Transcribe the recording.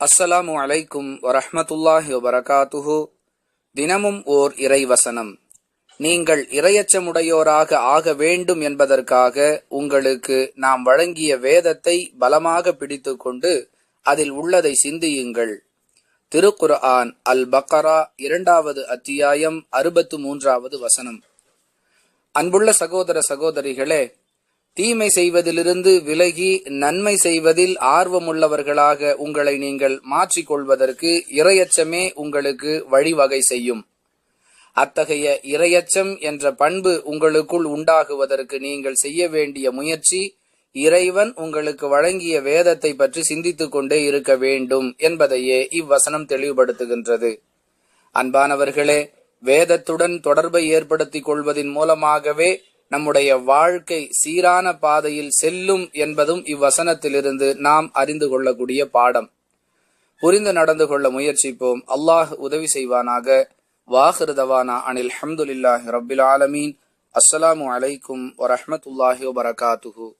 அஸ்ஸலாமு அலைக்கும் வரஹ்மத்துல்லாஹி வபரகாத்துஹு. தினமும் ஓர் இறைவசனம். நீங்கள் இரையச்சமுடையோராக ஆக வேண்டும் என்பதற்காக உங்களுக்கு நாம் வழங்கிய வேதத்தை பலமாக பிடித்துக்கொண்டு அதில் உள்ளதை சிந்தியுங்கள். திருக்குர்ஆன் அல் பக்கரா இரண்டாவது அத்தியாயம் அறுபத்து மூன்றாவது வசனம். அன்புள்ள சகோதர சகோதரிகளே தீமை செய்வதிலிருந்து விலகி நன்மை செய்வதில் ஆர்வமுள்ளவர்களாக உங்களை நீங்கள் மாற்றிக்கொள்வதற்கு இரையச்சமே உங்களுக்கு வழிவகை செய்யும். அத்தகைய இரையச்சம் என்ற பண்பு உங்களுக்குள் உண்டாகுவதற்கு நீங்கள் செய்ய வேண்டிய முயற்சி இறைவன் உங்களுக்கு வழங்கிய வேதத்தை பற்றி சிந்தித்துக் கொண்டே இருக்க வேண்டும் என்பதையே இவ்வசனம் தெளிவுபடுத்துகின்றது. அன்பானவர்களே வேதத்துடன் தொடர்பை ஏற்படுத்திக் கொள்வதின் மூலமாகவே நம்முடைய வாழ்க்கை சீரான பாதையில் செல்லும் என்பதும் இவ்வசனத்திலிருந்து நாம் அறிந்து கொள்ளக்கூடிய பாடம். புரிந்து நடந்து கொள்ள முயற்சிப்போம். அல்லாஹ் உதவி செய்வானாக. வாஹிருதவானா அனில் ஹம்துலில்லாஹி ரபில் ஆலமீன். அஸ்ஸலாமு அலைக்கும் வரஹமத்துல்லாஹி வபரகாத்துஹூ.